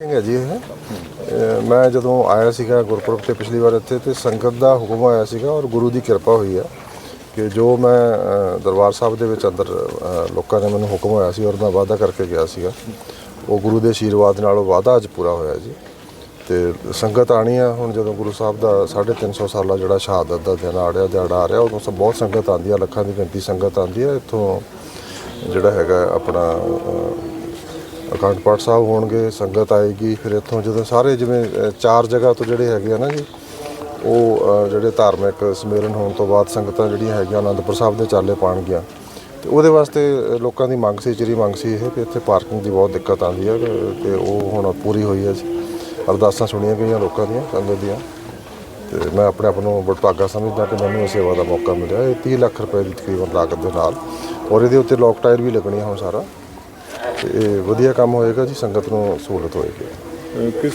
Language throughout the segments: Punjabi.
ਸਿੰਘ ਹੈ ਜੀ ਇਹ। ਮੈਂ ਜਦੋਂ ਆਇਆ ਸੀਗਾ ਗੁਰਪੁਰਬ ਤੇ ਪਿਛਲੀ ਵਾਰ ਇੱਥੇ ਤੇ ਸੰਗਤ ਦਾ ਹੁਕਮ ਆਇਆ ਸੀਗਾ ਔਰ ਗੁਰੂ ਦੀ ਕਿਰਪਾ ਹੋਈ ਹੈ ਕਿ ਜੋ ਮੈਂ ਅਹ, ਦਰਬਾਰ ਸਾਹਿਬ ਦੇ ਵਿੱਚ ਅੰਦਰ ਅਹ, ਲੋਕਾਂ ਨੇ ਮੈਨੂੰ ਹੁਕਮ ਹੋਇਆ ਸੀ ਔਰ ਮੈਂ ਵਾਅਦਾ ਕਰਕੇ ਗਿਆ ਸੀਗਾ। ਉਹ ਗੁਰੂ ਦੇ ਆਸ਼ੀਰਵਾਦ ਨਾਲ ਉਹ ਵਾਅਦਾ ਅੱਜ ਪੂਰਾ ਹੋਇਆ ਜੀ। ਤੇ ਸੰਗਤ ਆਣੀ ਆ ਹੁਣ ਜਦੋਂ ਗੁਰੂ ਸਾਹਿਬ ਦਾ 350 ਸਾਲਾ ਜਿਹੜਾ ਸ਼ਹਾਦਤ ਦਾ ਦਿਨ ਆ ਰਿਹਾ ਦਿਹਾੜਾ ਆ ਰਿਹਾ ਉਦੋਂ ਸਭ ਬਹੁਤ ਸੰਗਤ ਆਉਂਦੀ ਆ ਲੱਖਾਂ ਦੀ ਗਿਣਤੀ ਸੰਗਤ ਆਉਂਦੀ ਆ। ਇੱਥੋਂ ਜਿਹੜਾ ਹੈਗਾ ਆਪਣਾ ਅਹ, ਅਖੰਡ ਪਾਠ ਸਾਹਿਬ ਹੋਣਗੇ, ਸੰਗਤ ਆਏਗੀ, ਫਿਰ ਇੱਥੋਂ ਜਦੋਂ ਸਾਰੇ ਜਿਵੇਂ ਚਾਰ ਜਗ੍ਹਾ ਤੋਂ ਜਿਹੜੇ ਹੈਗੇ ਆ ਨਾ ਜੀ, ਉਹ ਜਿਹੜੇ ਧਾਰਮਿਕ ਸਮੇਲਨ ਹੋਣ ਤੋਂ ਬਾਅਦ ਸੰਗਤਾਂ ਜਿਹੜੀਆਂ ਹੈਗੀਆਂ ਅਨੰਦਪੁਰ ਸਾਹਿਬ ਦੇ ਚਾਲੇ ਪਾਣਗੀਆਂ। ਤੇ ਉਹਦੇ ਵਾਸਤੇ ਲੋਕਾਂ ਦੀ ਮੰਗ ਸੀ, ਚਿਰੀ ਮੰਗ ਸੀ ਇਹ ਕਿ ਇੱਥੇ ਪਾਰਕਿੰਗ ਦੀ ਬਹੁਤ ਦਿੱਕਤ ਆਉਂਦੀ ਹੈ ਤੇ- ਉਹ ਹੁਣ ਪੂਰੀ ਹੋਈ ਹੈ ਜੀ। ਅਰਦਾਸਾਂ ਸੁਣੀਆਂ ਗਈਆਂ ਲੋਕਾਂ ਦੀਆਂ, ਸੰਗਤ ਦੀਆਂ। ਤੇ ਮੈਂ ਆਪਣੇ ਆਪ ਨੂੰ ਬੜਭਾਗਾ ਸਮਝਦਾ ਕਿ ਮੈਨੂੰ ਇਹ ਸੇਵਾ ਦਾ ਮੌਕਾ ਮਿਲਿਆ। ਇਹ 30 ਲੱਖ ਰੁਪਏ ਦੀ ਤਕਰੀਬਨ ਲਾਗਤ ਦੇ ਨਾਲ। ਔਰ ਇਹਦੇ ਉੱਤੇ ਲੋਕ ਟਾਇਰ ਵੀ ਲੱਗਣੀ ਹੁਣ ਸਾਰਾ। ਤੇ ਇਹ ਵਧੀਆ ਕੰਮ ਹੋਏਗਾ ਜੀ ਸੰਗਤ ਨੂੰ ਸਹੂਲਤ ਹੋਏਗੀ। ਅਹ ਕਿਸ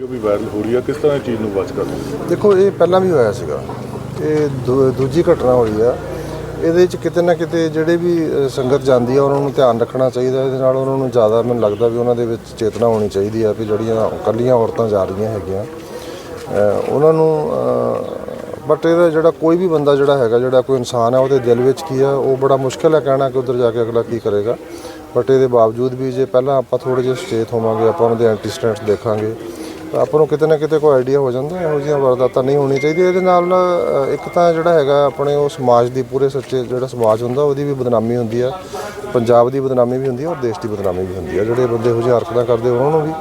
ਜੋ ਵੀ ਵਾਇਰਲ ਹੋ ਰਹੀ ਹੈ ਕਿਸ ਤਰ੍ਹਾਂ ਇਹ ਚੀਜ਼ ਨੂੰ ਵਾਚ ਕਰਦੇ ਹੋ? ਦੇਖੋ ਇਹ ਪਹਿਲਾਂ ਵੀ ਹੋਇਆ ਸੀਗਾ। ਇਹ ਦੂ- ਦੂਜੀ ਘਟਨਾ ਹੋਈ ਆ। ਇਹਦੇ ਵਿੱਚ ਕਿਤੇ ਨਾ ਕਿਤੇ ਜਿਹੜੇ ਵੀ ਅ, ਸੰਗਤ ਜਾਂਦੀ ਆ ਉਹਨਾਂ ਨੂੰ ਧਿਆਨ ਰੱਖਣਾ ਚਾਹੀਦਾ। ਇਹਦੇ ਨਾਲ ਉਹਨਾਂ ਨੂੰ ਜ਼ਿਆਦਾ ਮੈਨੂੰ ਲੱਗਦਾ ਵੀ ਉਹਨਾਂ ਦੇ ਵਿੱਚ ਚੇਤਨਾ ਹੋਣੀ ਚਾਹੀਦੀ ਆ ਵੀ ਜਿਹੜੀਆਂ ਇਕੱਲੀਆਂ ਔਰਤਾਂ ਜਾ ਰਹੀਆਂ ਹੈਗੀਆਂ। ਅ, ਉਹਨਾਂ ਨੂੰ ਬਟ ਇਹਦਾ ਜਿਹੜਾ ਕੋਈ ਵੀ ਬੰਦਾ ਜਿਹੜਾ ਹੈਗਾ ਜਿਹੜਾ ਕੋਈ ਇਨਸਾਨ ਹੈ ਉਹਦੇ ਦਿਲ ਵਿੱਚ ਕੀ ਆ ਉਹ ਬੜਾ ਮੁਸ਼ਕਲ ਹੈ ਕਹਿਣਾ ਕਿ ਉਧਰ ਜਾ ਕੇ ਅਗਲਾ ਕੀ ਕਰੇਗਾ। ਬਟ ਇਹਦੇ ਬਾਵਜੂਦ ਵੀ ਜੇ ਪਹਿਲਾਂ ਆਪਾਂ ਥੋੜੇ ਜਿਹਾ ਸੁਚੇਤ ਹੋਵਾਂਗੇ, ਆਪਾਂ ਉਹਨਾਂ ਦੇ ਐਂਟੀਸਟੈਂਟਸ ਦੇਖਾਂਗੇ, ਤਾਂ ਆਪਾਂ ਨੂੰ ਕਿਤੇ ਨਾ ਕਿਤੇ ਕੋਈ ਆਈਡੀਆ ਹੋ ਜਾਂਦਾ, ਇਹੋ ਜਿਹੀਆਂ ਵਾਰਦਾਤਾਂ ਨਹੀਂ ਹੋਣੀ ਚਾਹੀਦੀ ਇਹਦੇ ਨਾਲ ਇੱਕ ਤਾਂ ਜਿਹੜਾ ਹੈਗਾ ਆਪਣੇ ਉਹ ਸਮਾਜ ਦੀ ਪੂਰੇ ਸੱਚੇ ਜਿਹੜਾ ਸਮਾਜ ਹੁੰਦਾ, ਉਹਦੀ ਵੀ ਬਦਨਾਮੀ ਹੁੰਦੀ ਆ। ਪੰਜਾਬ ਦੀ ਬਦਨਾਮੀ ਵੀ ਹੁੰਦੀ ਆ, ਔਰ ਦੇਸ਼ ਦੀ ਬਦਨਾਮੀ ਵੀ ਹੁੰਦੀ ਆ। ਜਿਹੜੇ ਬੰਦੇ ਇਹੋ ਜਿਹੇ ਹਰਕਤਾਂ ਕਰਦੇ ਉਹਨਾਂ ਨੂੰ ਵੀ,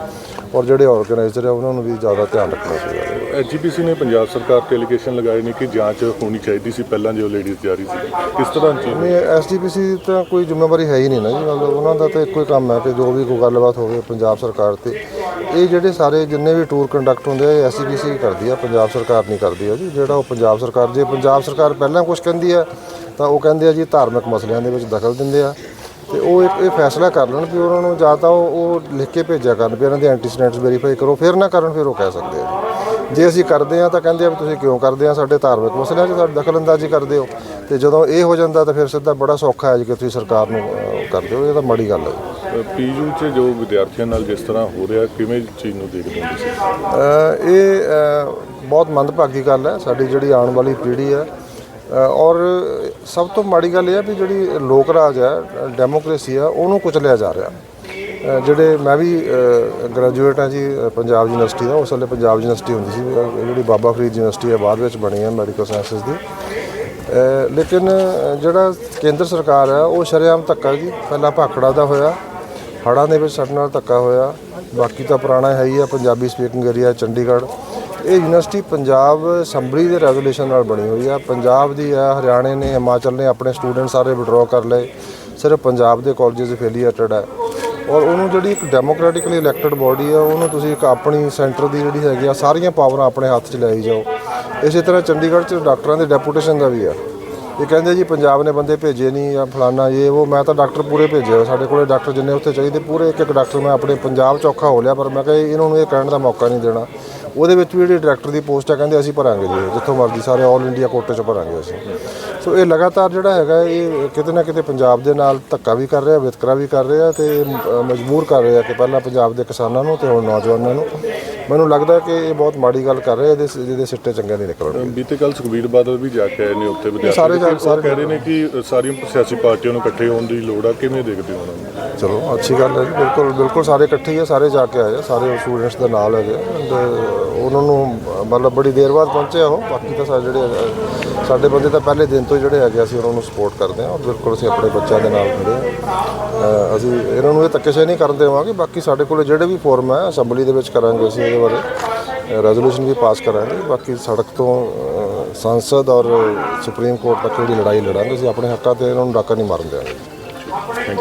ਔਰ ਜਿਹੜੇ ਆਰਗੇਨਾਈਜ਼ਰ ਆ, ਉਹਨਾਂ ਨੂੰ ਵੀ ਜ਼ਿਆਦਾ ਧਿਆਨ ਰੱਖਣਾ ਚਾਹੀਦਾ। ਐਜੀਪੀਸੀ ਨੇ ਪੰਜਾਬ ਸਰਕਾਰ ਤੇ ਐਲੀਗੇਸ਼ਨ ਲਗਾਏ ਨੇ ਕਿ ਜਾਂਚ ਹੋਣੀ ਚਾਹੀਦੀ ਸੀ, ਪਹਿਲਾਂ ਜੋ ਲੇਡੀਜ਼ ਜਾ ਰਹੀ ਸੀ। ਕਿਸ ਤਰ੍ਹਾਂ ਜੀ? ਚੀਜ਼ ਨਹੀਂ ਐਸਜੀਪੀਸੀ ਤਾਂ ਕੋਈ ਜ਼ਿੰਮੇਵਾਰੀ ਹੈ ਹੀ ਨਹੀਂ ਨਾ ਜੀ, ਮਤਲਬ ਉਹਨਾਂ ਦਾ ਤਾਂ ਇੱਕੋ ਹੀ ਕੰਮ ਹੈ ਕਿ ਜੋ ਵੀ ਕੋਈ ਗੱਲਬਾਤ ਹੋਵੇ ਪੰਜਾਬ ਸਰਕਾਰ ਤੇ। ਇਹ ਜਿਹੜੇ ਸਾਰੇ ਜਿੰਨੇ ਵੀ ਟੂਰ ਕੰਡਕਟ ਹੁੰਦੇ ਆ, ਇਹ ਐਸਜੀਪੀਸੀ ਕਰਦੀ ਆ, ਪੰਜਾਬ ਸਰਕਾਰ ਨਹੀਂ ਕਰਦੀ ਆ ਜੀ। ਜਿਹੜਾ ਉਹ ਪੰਜਾਬ ਸਰਕਾਰ, ਜੇ ਪੰਜਾਬ ਸਰਕਾਰ ਪਹਿਲਾਂ ਕੁਝ ਕਹਿੰਦੀ ਆ, ਤਾਂ ਉਹ ਕਹਿੰਦੇ ਆ ਜੀ ਧਾਰਮਿਕ ਮਸਲਿਆਂ ਦੇ ਵਿੱਚ ਦਖਲ ਦਿੰਦੇ ਆ। ਤੇ ਉਹ ਇੱਕ ਇਹ ਫੈਸਲਾ ਕਰ ਲੈਣ ਕਿ ਉਹਨਾਂ ਨੂੰ ਜਾਂ ਤਾਂ ਉਹ ਲਿਖ ਕੇ ਭੇਜਿਆ ਕਰਨ ਵੀ ਇਹਨਾਂ ਦੇ ਐਂਟੀਸੀਡੈਂਟਸ ਵੈਰੀਫਾਈ ਕਰੋ, ਫਿਰ ਨਾ ਕਰਨ, ਫਿਰ ਉਹ ਕਹਿ ਸਕਦੇ ਆ ਜੀ। ਅਸੀਂ ਕਰਦੇ ਆ ਤਾਂ ਕਹਿੰਦੇ ਆ ਵੀ ਤੁਸੀਂ ਕਿਉਂ ਕਰਦੇ ਆ? ਸਾਡੇ ਧਾਰਮਿਕ ਮਸਲਿਆਂ 'ਚ ਸਾਡੀ ਦਖਲਅੰਦਾਜ਼ੀ ਕਰਦੇ ਹੋ। ਤੇ ਜਦੋਂ ਇਹ ਹੋ ਜਾਂਦਾ ਤਾਂ ਫਿਰ ਸਿੱਧਾ ਬੜਾ ਸੌਖਾ ਹੈ ਜੀ ਕਿ ਤੁਸੀਂ ਸਰਕਾਰ ਨੂੰ ਅਹ, ਕਰਦੇ ਹੋ। ਇਹ ਤਾਂ ਮਾੜੀ ਗੱਲ ਹੈ ਜੀ। ਪੀਯੂ 'ਚ ਜੋ ਵਿਦਿਆਰਥੀਆਂ ਨਾਲ ਜਿਸ ਤਰ੍ਹਾਂ ਹੋ ਰਿਹਾ ਕਿਵੇਂ ਚੀਜ਼ ਨੂੰ ਦੇਖਦੇ ਹੋ ਤੁਸੀਂ? ਇਹ ਬਹੁਤ ਮੰਦਭਾਗੀ ਗੱਲ ਹੈ। ਸਾਡੀ ਜਿਹੜੀ ਆਉਣ ਵਾਲੀ ਪੀੜ੍ਹੀ ਹੈ ਔਰ ਸਭ ਤੋਂ ਮਾੜੀ ਗੱਲ ਇਹ ਹੈ ਵੀ ਜਿਹੜੀ ਲੋਕ ਰਾਜ ਹੈ ਡੈਮੋਕ੍ਰੇਸੀ ਆ ਉਹਨੂੰ ਕੁਚਲਿਆ ਜਾ ਰਿਹਾ। ਜਿਹੜੇ ਮੈਂ ਵੀ ਗ੍ਰੈਜੂਏਟ ਹਾਂ ਜੀ ਪੰਜਾਬ ਯੂਨੀਵਰਸਿਟੀ ਦਾ, ਉਸ ਵੇਲੇ ਪੰਜਾਬ ਯੂਨੀਵਰਸਿਟੀ ਹੁੰਦੀ ਸੀ ਜਿਹੜੀ ਬਾਬਾ ਫਰੀਦ ਯੂਨੀਵਰਸਿਟੀ ਹੈ, ਬਾਅਦ ਵਿੱਚ ਬਣੀ ਹੈ ਮੈਡੀਕਲ ਸਾਇੰਸਸ ਦੀ। ਲੇਕਿਨ ਜਿਹੜਾ ਕੇਂਦਰ ਸਰਕਾਰ ਹੈ, ਉਹ ਸ਼ਰੇਆਮ ਧੱਕਾ ਜੀ, ਪਹਿਲਾਂ ਭਾਖੜਾ ਦਾ ਹੋਇਆ, ਹੜ੍ਹਾਂ ਦੇ ਵਿੱਚ ਸਾਡੇ ਨਾਲ ਧੱਕਾ ਹੋਇਆ, ਬਾਕੀ ਤਾਂ ਪੁਰਾਣਾ ਹੈ ਹੀ ਆ, ਪੰਜਾਬੀ ਸਪੀਕਿੰਗ ਏਰੀਆ ਚੰਡੀਗੜ੍ਹ। ਇਹ ਯੂਨੀਵਰਸਿਟੀ ਪੰਜਾਬ ਅਸੈਂਬਲੀ ਦੇ ਰੈਜ਼ੋਲੂਸ਼ਨ ਨਾਲ ਬਣੀ ਹੋਈ ਆ, ਪੰਜਾਬ ਦੀ ਆ, ਹਰਿਆਣੇ ਨੇ, ਹਿਮਾਚਲ ਨੇ ਆਪਣੇ ਸਟੂਡੈਂਟ ਸਾਰੇ ਵਿਡਰਾਅ ਕਰ ਲਏ, ਸਿਰਫ ਪੰਜਾਬ ਦੇ ਕਾਲਜਸ ਅਫੀਲੀਏਟਡ ਹੈ ਔਰ ਉਹਨੂੰ ਜਿਹੜੀ ਇੱਕ ਡੈਮੋਕ੍ਰੈਟਿਕਲੀ ਇਲੈਕਟਿਡ ਬਾਡੀ ਆ, ਉਹਨੂੰ ਤੁਸੀਂ ਇੱਕ ਆਪਣੀ ਸੈਂਟਰ ਦੀ ਜਿਹੜੀ ਹੈਗੀ ਆ, ਸਾਰੀਆਂ ਪਾਵਰਾਂ ਆਪਣੇ ਹੱਥ 'ਚ ਲਿਆਈ ਜਾਓ। ਇਸੇ ਤਰ੍ਹਾਂ ਚੰਡੀਗੜ੍ਹ 'ਚ ਡਾਕਟਰਾਂ ਦੇ ਡੈਪੂਟੇਸ਼ਨ ਦਾ ਵੀ ਆ। ਇਹ ਕਹਿੰਦੇ ਜੀ ਪੰਜਾਬ ਨੇ ਬੰਦੇ ਭੇਜੇ ਨਹੀਂ ਜਾਂ ਫਲਾਨਾ, ਇਹ ਉਹ ਮੈਂ ਤਾਂ ਡਾਕਟਰ ਪੂਰੇ ਭੇਜੇ ਸਾਡੇ ਕੋਲੇ ਡਾਕਟਰ ਜਿੰਨੇ ਉੱਥੇ ਚਾਹੀਦੇ, ਪੂਰੇ ਇੱਕ ਇੱਕ ਡਾਕਟਰ ਮੈਂ ਆਪਣੇ ਪੰਜਾਬ 'ਚ ਔਖਾ ਹੋ ਲਿਆ, ਪਰ ਮੈਂ ਕਿਹਾ ਇਹਨਾਂ ਨੂੰ ਇਹ ਕਹਿਣ ਦਾ ਮੌਕਾ ਨਹੀਂ ਦੇਣਾ। ਉਹਦੇ ਵਿੱਚ ਵੀ ਜਿਹੜੀ ਡਾਇਰੈਕਟਰ ਦੀ ਪੋਸਟ ਆ, ਕਹਿੰਦੇ ਅਸੀਂ ਭਰਾਂਗੇ ਜੀ, ਜਿੱਥੋਂ ਮਰਜ਼ੀ ਸਾਰੇ ਆਲ ਇੰਡੀਆ ਕੋਟੇ 'ਚ ਭਰਾਂਗੇ ਅਸੀਂ। ਸੋ ਇਹ ਲਗਾਤਾਰ ਜਿਹੜਾ ਹੈਗਾ, ਇਹ ਕਿਤੇ ਨਾ ਕਿਤੇ ਪੰਜਾਬ ਦੇ ਨਾਲ ਧੱਕਾ ਵੀ ਕਰ ਰਿਹਾ, ਵਿਤਕਰਾ ਵੀ ਕਰ ਰਿਹਾ ਤੇ ਮਜਬੂਰ ਕਰ ਰਿਹਾ ਕਿ ਪਹਿਲਾਂ ਪੰਜਾਬ ਦੇ ਕਿਸਾਨਾਂ ਨੂੰ ਤੇ ਹੁਣ ਨੌਜਵਾਨਾਂ ਨੂੰ। ਮੈਨੂੰ ਲੱਗਦਾ ਕਿ ਇਹ ਬਹੁਤ ਮਾੜੀ ਗੱਲ ਕਰ ਰਿਹਾ ਇਹਦੇ ਜਿਹਦੇ ਸਿੱਟੇ ਚੰਗੇ ਨਹੀਂ ਨਿਕਲਣਗੇ ਬੀਤੇ ਕੱਲ ਸੁਖਬੀਰ ਬਾਦਲ ਵੀ ਜਾ ਕੇ ਆਏ ਨੇ ਉੱਥੇ ਵਿਦਿਆਰਥੀ। ਸਾਰੇ ਸਾਰੇ ਕਹਿ ਰਹੇ ਨੇ ਕਿ ਸਾਰੀਆਂ ਸਿਆਸੀ ਪਾਰਟੀਆਂ ਨੂੰ ਇਕੱਠੇ ਹੋਣ ਦੀ ਲੋੜ ਆ ਕਿਵੇਂ ਦੇਖਦੇ ਹੋ ਉਹਨਾਂ ਨੂੰ? ਚਲੋ ਅੱਛੀ ਗੱਲ ਹੈ ਜੀ ਬਿਲਕੁਲ ਬਿਲਕੁਲ ਸਾਰੇ ਇਕੱਠੇ ਹੀ ਆ ਸਾਰੇ ਜਾ ਕੇ ਆਏ ਸਾਰੇ ਸਟੂਡੈਂਟਸ ਦੇ ਨਾਲ ਹੈਗੇ ਉਹਨਾਂ ਨੂੰ ਮਤਲਬ ਬੜੀ ਦੇਰ ਬਾਅਦ ਪਹੁੰਚੇ ਆ ਉਹ ਬਾਕੀ ਤਾਂ ਸਾਡੇ ਜਿਹੜੇ ਸਾਡੇ ਬੰਦੇ ਤਾਂ ਪਹਿਲੇ ਦਿਨ ਤੋਂ ਹੀ ਜਿਹੜੇ ਹੈਗੇ ਅਸੀਂ ਉਹਨਾਂ ਨੂੰ ਸਪੋਰਟ ਕਰਦੇ ਹਾਂ ਔਰ ਬਿਲਕੁਲ ਅਸੀਂ ਆਪਣੇ ਬੱਚਿਆਂ ਦੇ ਨਾਲ ਖੜੇ ਹਾਂ। ਅਸੀਂ ਇਹਨਾਂ ਨੂੰ ਇਹ ਧੱਕੇਸ਼ਾਹੀ ਨਹੀਂ ਕਰਨ ਦੇਵਾਂਗੇ ਬਾਕੀ ਸਾਡੇ ਕੋਲ ਜਿਹੜੇ ਵੀ ਫੋਰਮ ਹੈ ਅਸੈਂਬਲੀ ਦੇ ਵਿੱਚ ਕਰਾਂਗੇ ਅਸੀਂ ਇਹਦੇ ਬਾਰੇ। ਰੈਜ਼ੋਲੂਸ਼ਨ ਵੀ ਪਾਸ ਕਰਾਂਗੇ ਬਾਕੀ ਸੜਕ ਤੋਂ ਅ, ਸੰਸਦ ਔਰ ਸੁਪਰੀਮ ਕੋਰਟ ਤੱਕ ਜਿਹੜੀ ਲੜਾਈ ਲੜਾਂਗੇ ਅਸੀਂ ਆਪਣੇ ਹੱਕਾਂ ਤੇ ਇਹਨਾਂ ਨੂੰ ਡਾਕਾ ਨਹੀਂ ਮਾਰਨ ਦੇਵਾਂਗੇ।